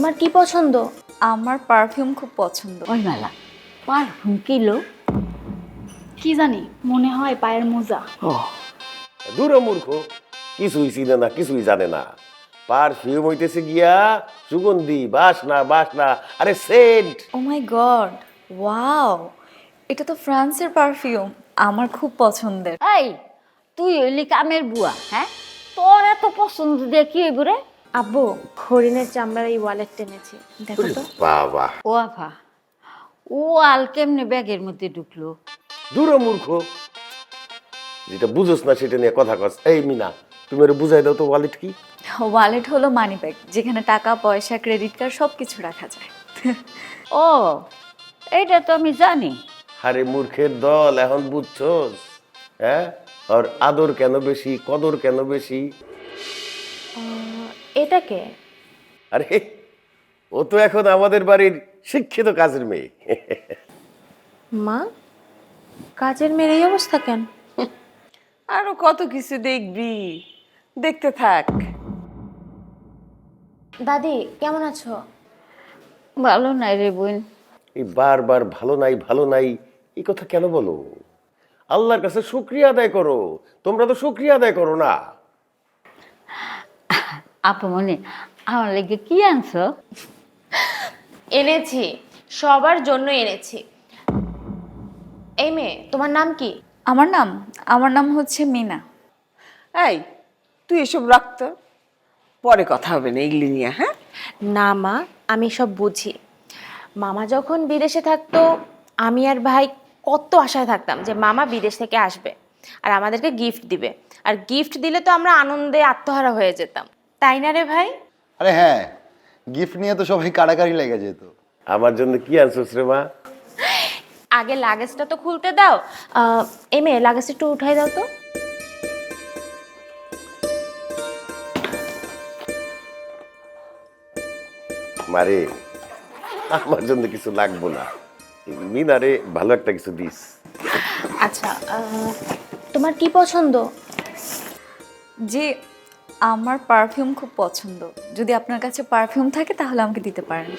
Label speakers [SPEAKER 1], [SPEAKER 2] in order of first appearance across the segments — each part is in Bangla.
[SPEAKER 1] তোমার কি পছন্দ?
[SPEAKER 2] আমার পারফিউম খুব পছন্দ।
[SPEAKER 3] ওই মেলা। পারফিউম কিলো
[SPEAKER 1] কি জানি মনে হয় পায়ের মোজা।
[SPEAKER 3] ও।
[SPEAKER 4] দূর মূর্খ কিছুই চিনে না কিছুই জানে না। পারফিউম হইতেছে গিয়া সুগন্ধি বাসনা বাসনা আরে scent
[SPEAKER 2] oh my god wow এটা তো ফ্রান্সের পারফিউম আমার খুব পছন্দের।
[SPEAKER 3] এই তুই হইলি কামের বুয়া হ্যাঁ? তোর এত পছন্দ দিয়ে কি হইব রে?
[SPEAKER 1] আব্বু হরিণের চামড়ার এই ওয়ালেট টেনেছি দেখো তো।
[SPEAKER 4] বাবা।
[SPEAKER 3] ও আফা। ও আল কেমনে ব্যাগের মধ্যে ঢুকলো?
[SPEAKER 4] দূর মূর্খ। যেটা বুঝোস না সেটা নিয়ে কথা কস। এই মিনা তুমি ওরে বুঝাই দাও তো ওয়ালেট কি?
[SPEAKER 2] ওয়ালেট হলো মানি ব্যাগ যেখানে টাকা পয়সা ক্রেডিট কার্ড সব কিছু রাখা যায়।
[SPEAKER 3] ও এইটা তো আমি জানি।
[SPEAKER 4] আরে মূর্খের দল এখন বুঝছস? হ্যাঁ? আর আদর কেন বেশি কদর কেন বেশি?
[SPEAKER 1] এটাকে
[SPEAKER 4] আরে ও তো এখন আমাদের বাড়ির শিক্ষিত কাজের মেয়ে।
[SPEAKER 1] মা কাজের মেয়ের এই অবস্থা কেন?
[SPEAKER 5] আরও কত কিছু দেখবি। দেখতে থাক।
[SPEAKER 1] দাদি কেমন আছো?
[SPEAKER 3] ভালো নাই রে বোন।
[SPEAKER 4] এই বারবার ভালো নাই ভালো নাই এই কথা কেন বলো? আল্লাহর কাছে শুক্রিয়া আদায় করো। তোমরা তো শুক্রিয়া আদায় করো না।
[SPEAKER 3] আপু মনে আমার লেগে কি আনছো?
[SPEAKER 1] এনেছি সবার জন্য এনেছি। এই মেয়ে তোমার নাম কি?
[SPEAKER 2] আমার নাম আমার নাম হচ্ছে মিনা।
[SPEAKER 5] এই তুই এসব রাখতো পরে কথা হবে না এগুলি নিয়ে হ্যাঁ?
[SPEAKER 1] না মা আমি সব বুঝি। মামা যখন বিদেশে থাকতো আমি আর ভাই কত আশায় থাকতাম যে মামা বিদেশ থেকে আসবে আর আমাদেরকে গিফট দিবে। আর গিফট দিলে তো আমরা আনন্দে আত্মহারা হয়ে যেতাম। তাই না রে ভাই?
[SPEAKER 6] আরে হ্যাঁ গিফট নিয়ে তো সবাই কাড়াকাড়ি লেগে যেত।
[SPEAKER 4] আমার জন্য কি আনছোস রে মা?
[SPEAKER 1] আগে লাগেজটা তো খুলতে দাও। মেয়ে লাগেজটা একটু উঠাই দাও তো।
[SPEAKER 4] মারে আমার জন্য কিছু লাগবো না। মিনারে ভালো একটা কিছু দিস।
[SPEAKER 1] আচ্ছা আহ, তোমার কি পছন্দ?
[SPEAKER 2] যে আমার পারফিউম খুব পছন্দ। যদি আপনার কাছে পারফিউম থাকে তাহলে আমাকে দিতে পারেন।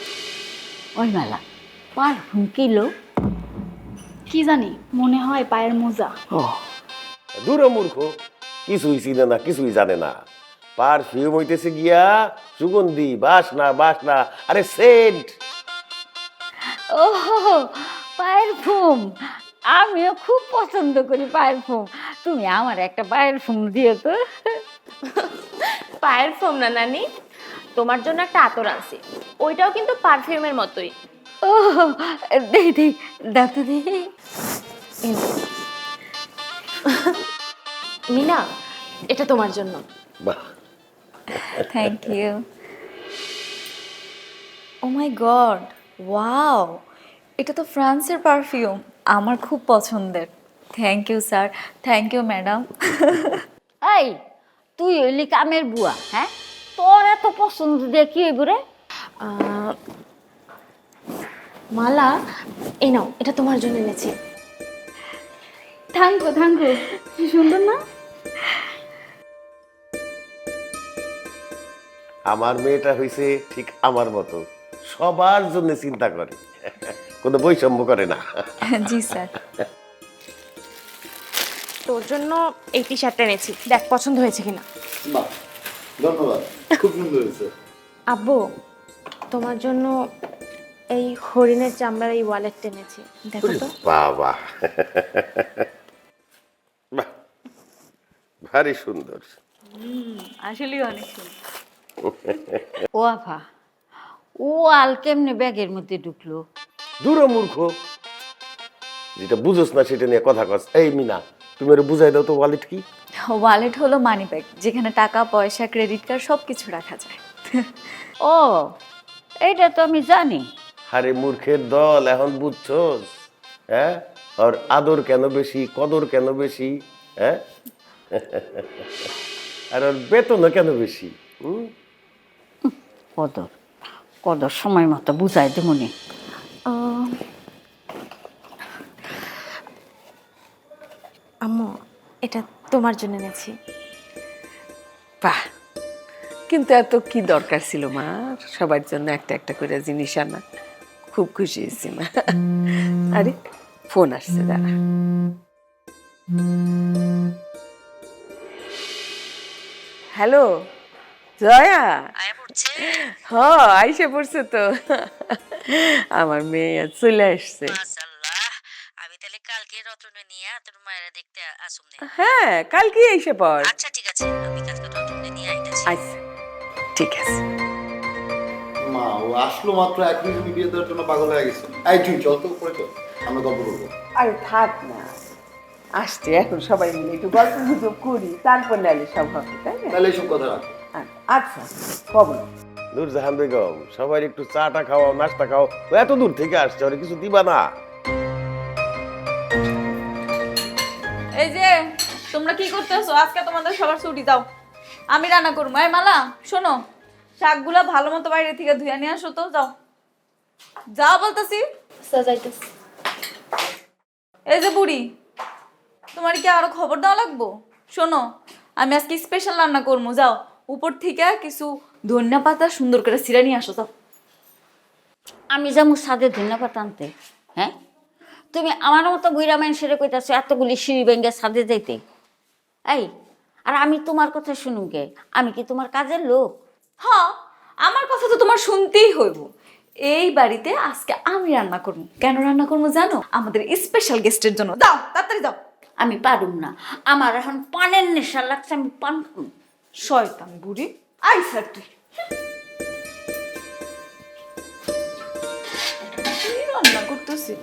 [SPEAKER 3] ওই মেলা পারফিউম কিলো
[SPEAKER 1] কি জানি মনে হয় পায়ের মোজা।
[SPEAKER 3] ও।
[SPEAKER 4] দূর মূর্খ কিছুই চিনে না কিছুই জানে না। পারফিউম হইতেছে গিয়া সুগন্ধি বাসনা বাসনা আরে সেন্ট
[SPEAKER 3] ও পায়ের ফুম আমিও খুব পছন্দ করি পায়ের ফুম তুমি আমার একটা পায়ের ফুম দিও তো।
[SPEAKER 1] পায়ের ফোম না নানি? তোমার জন্য একটা আতর আনছি। ওইটাও কিন্তু পারফিউমের মতোই।
[SPEAKER 3] ও দেই দেই দাও তো দেই
[SPEAKER 1] মিনা এটা তোমার জন্য।
[SPEAKER 4] বাহ।
[SPEAKER 2] Thank you oh my god wow এটা তো ফ্রান্সের পারফিউম আমার খুব পছন্দের। Thank you sir thank you madam
[SPEAKER 3] এই তুই হইলি কামের বুয়া হ্যাঁ? তোর এত পছন্দ দিয়ে কি হইব রে?
[SPEAKER 1] মালা এই নাও এটা তোমার জন্য এনেছি।
[SPEAKER 2] থ্যাংক ইউ থ্যাংক ইউ সুন্দর না?
[SPEAKER 4] আমার মেয়েটা হয়েছে ঠিক আমার মতো। সবার জন্য চিন্তা করে। কোনো বৈষম্য করে না।
[SPEAKER 2] জি স্যার।
[SPEAKER 1] তোর জন্য এই টি শার্টটা এনেছি। দেখ পছন্দ হয়েছে কিনা।
[SPEAKER 6] বাহ ধন্যবাদ। খুব সুন্দর হয়েছে।
[SPEAKER 1] আব্বু তোমার জন্য এই হরিণের চামড়ার এই ওয়ালেটটা এনেছি। দেখো তো।
[SPEAKER 4] বাবা। বাহ ভারী সুন্দর।
[SPEAKER 2] আসলেই অনেক সুন্দর।
[SPEAKER 3] ও আফা ও আল কেমনে ব্যাগের মধ্যে ঢুকলো?
[SPEAKER 4] দূর মূর্খ। যেটা বুঝোস না সেটা নিয়ে কথা কস। এই মিনা তুমি ওরে বুঝাই দাও তো ওয়ালেট কি?
[SPEAKER 2] ওয়ালেট হলো মানি ব্যাগ যেখানে টাকা পয়সা ক্রেডিট কার্ড সব কিছু রাখা যায়।
[SPEAKER 3] ও এইটা তো আমি জানি।
[SPEAKER 4] আরে মূর্খের দল এখন বুঝছস? হ্যাঁ? আর আদর কেন বেশি কদর কেন বেশি হ্যাঁ? আর ওর বেতনও কেন বেশি হুম?
[SPEAKER 3] কদর কদর সময় মতো বুঝাই দেবনি
[SPEAKER 1] এটা তোমার জন্য এনেছি।
[SPEAKER 5] বাহ! কিন্তু এত কি দরকার ছিল মা? সবার জন্য একটা একটা করে জিনিস আনা। খুব খুশি হয়েছি মা। আরে ফোন আসছে দাঁড়া। হ্যালো জয়া। হ আইসে পড়ছে তো। আমার মেয়ে আজ চলে আসছে
[SPEAKER 7] মাশাআল্লাহ আমি তাহলে কালকে রতনে নিয়ে তোর মায়েরা দেখতে আসুম নে
[SPEAKER 5] হ্যাঁ কালকে এসে পড়।
[SPEAKER 7] আচ্ছা ঠিক আছে। আমি কালকে নিয়ে আইতাছি।
[SPEAKER 5] আচ্ছা ঠিক আছে।
[SPEAKER 6] মা ও আসলো মাত্র এক মিনিট বিয়ে দেওয়ার জন্য পাগল হয়ে গেছে। এই তুই চল তো উপরে চল। আমরা গল্প করব।
[SPEAKER 5] আরে থাক না আসছে এখন সবাই মিলে একটু গল্প গুজব করি তারপর নাহলে সব হবে তাই না?
[SPEAKER 6] তাহলে এইসব কথা রাখ।
[SPEAKER 5] আচ্ছা কবল
[SPEAKER 4] নূরজাহান বেগম সবাই একটু চাটা খাওয়াও নাস্তা খাও। এত দূর থেকে আসছে ওরে কিছু দিবা না।
[SPEAKER 2] তোমরা কি করতেছো? আজকে তোমাদের সবার ছুটি দাও আমি রান্না করব। এই মালা শোনো শাকগুলা ভালো মতো বাইরে থেকে ধুয়ে নিয়ে আসো তো যাও। যাও বলতেছি। এই যে বুড়ি তোমার কি আরও খবর দেওয়া লাগবো? শোনো আমি আজকে স্পেশাল রান্না করব যাও। উপর থেকে কিছু ধনিয়া পাতা সুন্দর করে ছিঁড়ে নিয়ে আসো যাও।
[SPEAKER 3] আমি যাব সাদে ধন্যবাদ আনতে হ্যাঁ? তুমি আমার মতো বুড়া মানুষের কইতাছো এতগুলি সিঁড়ি ভেঙ্গে সাদে যাইতে। এই আর আমি তোমার কথা শুনুম কে আমি কি তোমার কাজের লোক?
[SPEAKER 2] হ্যাঁ আমার কথা তো তোমার শুনতেই হইব। এই বাড়িতে আজকে আমি রান্না করব। কেন রান্না করব জানো? আমাদের স্পেশাল গেস্টের জন্য। দাও তাড়াতাড়ি দাও।
[SPEAKER 3] আমি পারুম না। আমার এখন পানের নেশা লাগছে আমি পান
[SPEAKER 2] শয়তান বুড়ি। আই স্যার তুই। রান্না করতেছি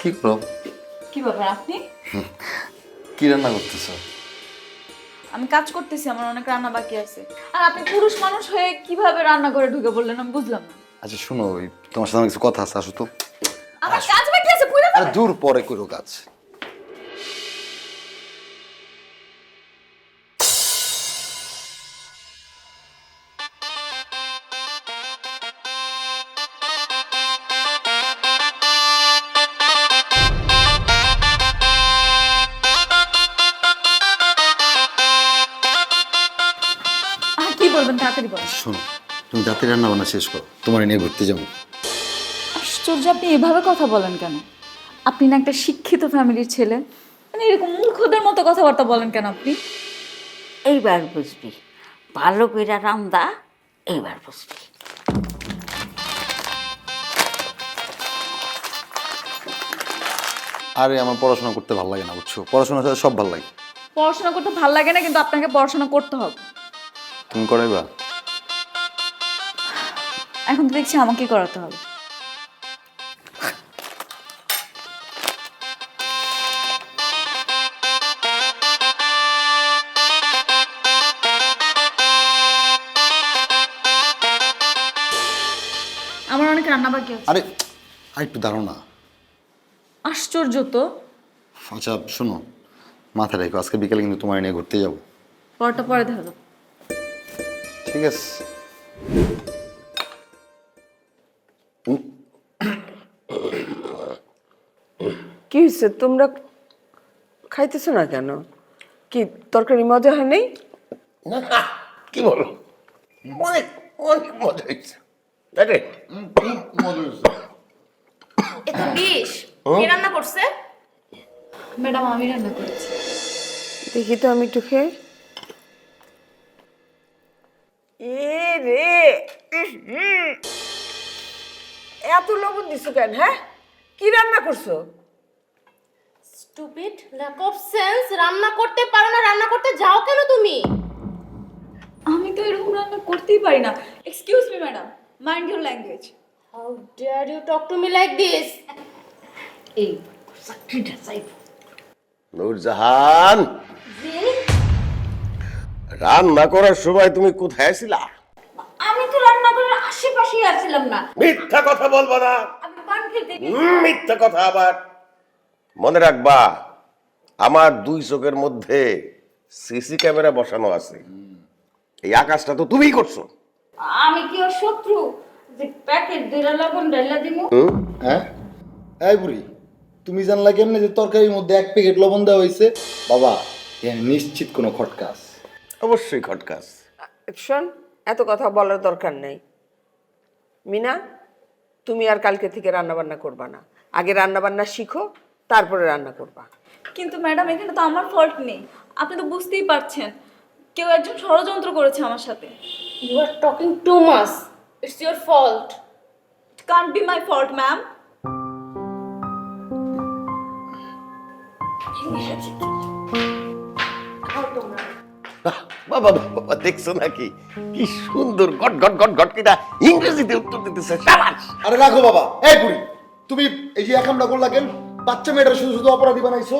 [SPEAKER 6] কি করো
[SPEAKER 2] কি ব্যাপার আপনি?
[SPEAKER 6] কি রান্না করতেছো?
[SPEAKER 2] আমি কাজ করতেছি আমার অনেক রান্না বাকি আছে। আর আপনি পুরুষ মানুষ হয়ে কীভাবে রান্না করে ঢুকে বললেন আমি বুঝলাম না।
[SPEAKER 6] আচ্ছা শোনো ওই তোমার সাথে আমার কিছু কথা আছে আসো তো।
[SPEAKER 2] আমার কাজ বাকি আছে পুরো
[SPEAKER 6] আরে দূর পরে করো কাজ।
[SPEAKER 2] তাড়াতাড়ি বলেন
[SPEAKER 6] শোনো তুমি রাতে রান্না বান্না শেষ করো তোমার নিয়ে ঘুরতে যাব।
[SPEAKER 2] আশ্চর্য আপনি এভাবে কথা বলেন কেন? আপনি না একটা শিক্ষিত ফ্যামিলির ছেলে। মানে এরকম মূর্খদের মতো কথাবার্তা বলেন কেন আপনি?
[SPEAKER 3] এইবার বুঝবি ভালো কইরা রান্দা এইবার বুঝবি।
[SPEAKER 6] আরে আমার পড়াশোনা করতে ভালো লাগে না বুঝছ? পড়াশোনার সাথে সব ভালো লাগে।
[SPEAKER 2] পড়াশোনা করতে ভালো লাগে না কিন্তু আপনাকে পড়াশোনা করতে হবে।
[SPEAKER 6] তুমি করাইবা?
[SPEAKER 2] এখন তো দেখছি আমাকেই করাতে হবে। আমার অনেক রান্না বাকি আছে।
[SPEAKER 6] আরে আর একটু দাঁড়ো না।
[SPEAKER 2] আশ্চর্য তো।
[SPEAKER 6] আচ্ছা শোনো মাথায় রেখো আজকে বিকেলে কিন্তু তোমার নিয়ে ঘুরতে যাব।
[SPEAKER 2] পরটা পরে ধরো
[SPEAKER 6] ঠিক আছে।
[SPEAKER 5] হয়েছে তোমরা খাইতেছো না কেন? কি তরকারি মজা হয় নেই?
[SPEAKER 4] না কি বলো? অনেক অনেক মজা হয়েছে তাই রে?
[SPEAKER 1] এ তো বিষ। কে রান্না করছে?
[SPEAKER 2] ম্যাডাম আমি রান্না করেছি।
[SPEAKER 5] দেখি তো আমি একটু খেয়ে। এ রে এত লবণ দিছো কেন হ্যাঁ? কি রান্না করছ?
[SPEAKER 1] স্টুপিড ল্যাক অফ সেন্স রান্না করতে পারো না রান্না করতে যাও কেন তুমি?
[SPEAKER 2] আমি তো এরকম রান্না করতেই পারি না। Excuse me madam mind your language
[SPEAKER 1] how dare you talk to me like this
[SPEAKER 3] এই চাকরিটা চাইব।
[SPEAKER 4] নূরজাহান রান্না করার সময় তুমি কোথায় ছিলা?
[SPEAKER 3] আমি তো রান্না করে আশেপাশেই আসছিলাম না।
[SPEAKER 4] মিথ্যা কথা বলবা না।
[SPEAKER 3] আমি পান খেতে
[SPEAKER 4] মিথ্যা কথা আবার। মনে রাখবা আমার দুই চোখের মধ্যে সিসি ক্যামেরা বসানো আছে। এই আকাশটা তো তুমিই করছ।
[SPEAKER 3] আমি কি ওর শত্রু? যে প্যাকেট দুইটা লবণ ডাইলা দিমু?
[SPEAKER 6] হ্যাঁ? এই বুড়ি তুমি জানলা কেমনে যে তরকারির মধ্যে এক প্যাকেট লবণ দেওয়া হয়েছে? বাবা নিশ্চিত কোনো খটকা আছে
[SPEAKER 4] অবশ্যই খটকাস।
[SPEAKER 5] শোন এত কথা বলার দরকার নেই। মিনা তুমি আর কালকে থেকে রান্না বান্না করবা না। আগে রান্না বান্না শিখো তারপরে রান্না করবা।
[SPEAKER 2] কিন্তু ম্যাডাম এখানে তো আমার ফল্ট নেই। আপনি তো বুঝতেই পারছেন। কেউ একজন ষড়যন্ত্র করেছে আমার সাথে।
[SPEAKER 1] You are talking too much. It's your fault.
[SPEAKER 2] Can't be my fault ma'am
[SPEAKER 4] বাবা বাবা দেখছ নাকি? কি সুন্দর গট গট গট গট কিনা ইংরেজিতে উত্তর দিতেছে। সাবাস!
[SPEAKER 6] আরে রাখো বাবা। এই বুড়ি তুমি এই যে একামটা করলা কেন? বাচ্চা মেয়েটা শুধু শুধু অপরাধী বানাইছো?